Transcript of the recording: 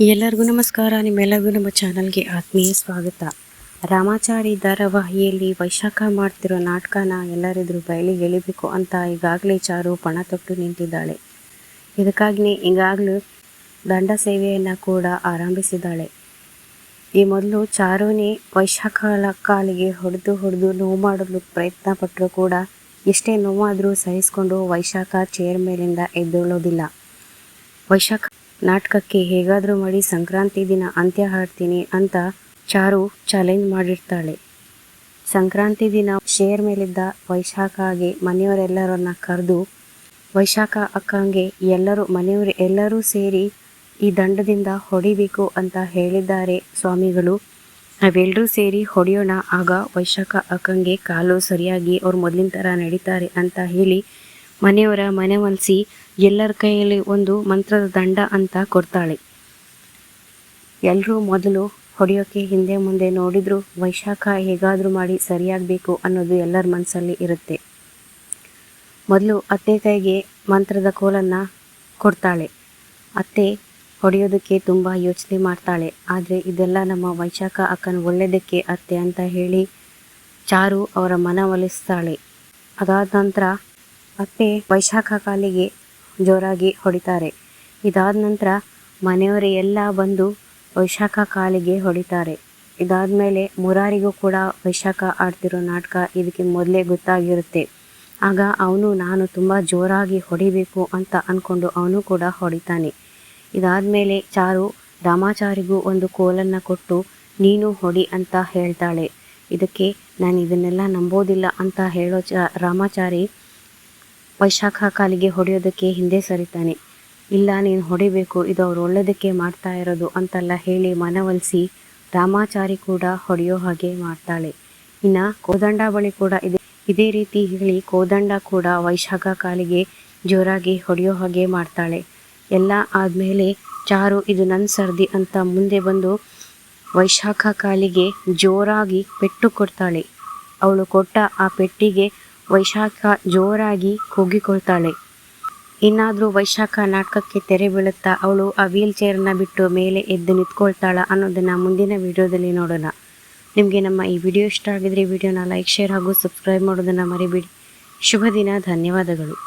ಎಲ್ಲರಿಗೂ ನಮಸ್ಕಾರ. ನಿಮ್ಮೆಲ್ಲರಿಗೂ ನಮ್ಮ ಚಾನಲ್ಗೆ ಆತ್ಮೀಯ ಸ್ವಾಗತ. ರಾಮಾಚಾರಿ ಧಾರಾವಾಹಿಯಲ್ಲಿ ವೈಶಾಖ ಮಾಡ್ತಿರೋ ನಾಟಕನ ಎಲ್ಲರಿದ್ರು ಬಯಲಿಗೆ ಎಳಿಬೇಕು ಅಂತ ಈಗಾಗಲೇ ಚಾರು ಪಣ ತೊಟ್ಟು ನಿಂತಿದ್ದಾಳೆ. ಇದಕ್ಕಾಗಿಯೇ ಈಗಾಗಲೂ ದಂಡ ಸೇವೆಯನ್ನು ಕೂಡ ಆರಂಭಿಸಿದ್ದಾಳೆ. ಈ ಮೊದಲು ಚಾರುನೇ ವೈಶಾಖ ಕಾಲಿಗೆ ಹೊಡೆದು ಹೊಡೆದು ನೋವು ಮಾಡಲು ಪ್ರಯತ್ನ ಪಟ್ಟರೂ ಕೂಡ ಎಷ್ಟೇ ನೋವಾದರೂ ಸಹಿಸಿಕೊಂಡು ವೈಶಾಖ ಚೇರ್ ಮೇಲಿಂದ ಎದ್ದೇಳೋದಿಲ್ಲ. ವೈಶಾಖ ನಾಟಕಕ್ಕೆ ಹೇಗಾದರೂ ಮಾಡಿ ಸಂಕ್ರಾಂತಿ ದಿನ ಅಂತ್ಯ ಹಾಡ್ತೀನಿ ಅಂತ ಚಾರು ಚಾಲೆಂಜ್ ಮಾಡಿರ್ತಾಳೆ. ಸಂಕ್ರಾಂತಿ ದಿನ ಶೇರ್ ಮೇಲಿದ್ದ ವೈಶಾಖಗೆ ಮನೆಯವರೆಲ್ಲರನ್ನ ಕರೆದು ವೈಶಾಖ ಅಕ್ಕಂಗೆ ಎಲ್ಲರೂ ಮನೆಯವರು ಎಲ್ಲರೂ ಸೇರಿ ಈ ದಂಡದಿಂದ ಹೊಡಿಬೇಕು ಅಂತ ಹೇಳಿದ್ದಾರೆ ಸ್ವಾಮಿಗಳು. ನಾವೆಲ್ಲರೂ ಸೇರಿ ಹೊಡೆಯೋಣ. ಆಗ ವೈಶಾಖ ಅಕ್ಕಂಗೆ ಕಾಲು ಸರಿಯಾಗಿ ಅವ್ರು ಮೊದಲಿನ ಥರ ನಡೀತಾರೆ ಅಂತ ಹೇಳಿ ಮನೆಯವರ ಮನವೊಲಿಸಿ ಎಲ್ಲರ ಕೈಯಲ್ಲಿ ಒಂದು ಮಂತ್ರದ ದಂಡ ಅಂತ ಕೊಡ್ತಾಳೆ. ಎಲ್ಲರೂ ಮೊದಲು ಹೊಡೆಯೋಕೆ ಹಿಂದೆ ಮುಂದೆ ನೋಡಿದ್ರು ವೈಶಾಖ ಹೇಗಾದರೂ ಮಾಡಿ ಸರಿಯಾಗಬೇಕು ಅನ್ನೋದು ಎಲ್ಲರ ಮನಸ್ಸಲ್ಲಿ ಇರುತ್ತೆ. ಮೊದಲು ಅತ್ತೆ ಕೈಗೆ ಮಂತ್ರದ ಕೋಲನ್ನು ಕೊಡ್ತಾಳೆ. ಅತ್ತೆ ಹೊಡೆಯೋದಕ್ಕೆ ತುಂಬ ಯೋಚನೆ ಮಾಡ್ತಾಳೆ. ಆದರೆ ಇದೆಲ್ಲ ನಮ್ಮ ವೈಶಾಖ ಅಕ್ಕನ ಒಳ್ಳೆಯದಕ್ಕೆ ಅತ್ತೆ ಅಂತ ಹೇಳಿ ಚಾರು ಅವರ ಮನವೊಲಿಸ್ತಾಳೆ ಅದಾದ ನಂತರ ಅತ್ತೆ ವೈಶಾಖ ಕಾಲಿಗೆ ಜೋರಾಗಿ ಹೊಡಿತಾರೆ. ಇದಾದ ನಂತರ ಮನೆಯವರು ಎಲ್ಲ ಬಂದು ವೈಶಾಖ ಕಾಲಿಗೆ ಹೊಡಿತಾರೆ. ಇದಾದ ಮೇಲೆ ಮುರಾರಿಗೂ ಕೂಡ ವೈಶಾಖ ಆಡ್ತಿರೋ ನಾಟಕ ಇದಕ್ಕೆ ಮೊದಲೇ ಗೊತ್ತಾಗಿರುತ್ತೆ. ಆಗ ಅವನು, ನಾನು ತುಂಬ ಜೋರಾಗಿ ಹೊಡಿಬೇಕು ಅಂತ ಅಂದ್ಕೊಂಡು ಅವನು ಕೂಡ ಹೊಡಿತಾನೆ. ಇದಾದ ಮೇಲೆ ಚಾರು ರಾಮಾಚಾರಿಗೂ ಒಂದು ಕೋಲನ್ನು ಕೊಟ್ಟು, ನೀನು ಹೊಡಿ ಅಂತ ಹೇಳ್ತಾಳೆ. ಇದಕ್ಕೆ, ನಾನು ಇದನ್ನೆಲ್ಲ ನಂಬೋದಿಲ್ಲ ಅಂತ ಹೇಳೋ ಚ ರಾಮಾಚಾರಿ ವೈಶಾಖ ಕಾಲಿಗೆ ಹೊಡೆಯೋದಕ್ಕೆ ಹಿಂದೆ ಸರಿತಾನೆ. ಇಲ್ಲ, ನೀನು ಹೊಡಿಬೇಕು, ಇದು ಅವ್ರು ಒಳ್ಳೇದಕ್ಕೆ ಮಾಡ್ತಾ ಇರೋದು ಅಂತೆಲ್ಲ ಹೇಳಿ ಮನವೊಲಿಸಿ ರಾಮಾಚಾರಿ ಕೂಡ ಹೊಡೆಯೋ ಹಾಗೆ ಮಾಡ್ತಾಳೆ. ಇನ್ನು ಕೋದಂಡ ಬಳಿ ಕೂಡ ಇದೆ. ಇದೇ ರೀತಿ ಹೇಳಿ ಕೋದಂಡ ಕೂಡ ವೈಶಾಖ ಕಾಲಿಗೆ ಜೋರಾಗಿ ಹೊಡೆಯೋ ಹಾಗೆ ಮಾಡ್ತಾಳೆ. ಎಲ್ಲ ಆದಮೇಲೆ ಚಾರು, ಇದು ನನ್ನ ಸರ್ದಿ ಅಂತ ಮುಂದೆ ಬಂದು ವೈಶಾಖ ಕಾಲಿಗೆ ಜೋರಾಗಿ ಪೆಟ್ಟು ಕೊಡ್ತಾಳೆ. ಅವಳು ಕೊಟ್ಟ ಆ ಪೆಟ್ಟಿಗೆ ವೈಶಾಖ ಜೋರಾಗಿ ಕೂಗಿಕೊಳ್ತಾಳೆ ಇನ್ನಾದರೂ ವೈಶಾಖ ನಾಟಕಕ್ಕೆ ತೆರೆ ಬೀಳುತ್ತಾ ಅವಳು ಆ ವೀಲ್ ಚೇರನ್ನ ಬಿಟ್ಟು ಮೇಲೆ ಎದ್ದು ನಿಂತ್ಕೊಳ್ತಾಳ ಅನ್ನೋದನ್ನು ಮುಂದಿನ ವಿಡಿಯೋದಲ್ಲಿ ನೋಡೋಣ. ನಿಮಗೆ ನಮ್ಮ ಈ ವಿಡಿಯೋ ಇಷ್ಟ ಆಗಿದ್ರೆ ವಿಡಿಯೋನ ಲೈಕ್, ಶೇರ್ ಹಾಗೂ ಸಬ್ಸ್ಕ್ರೈಬ್ ಮಾಡೋದನ್ನು ಮರಿಬೇಡಿ. ಶುಭ ದಿನ, ಧನ್ಯವಾದಗಳು.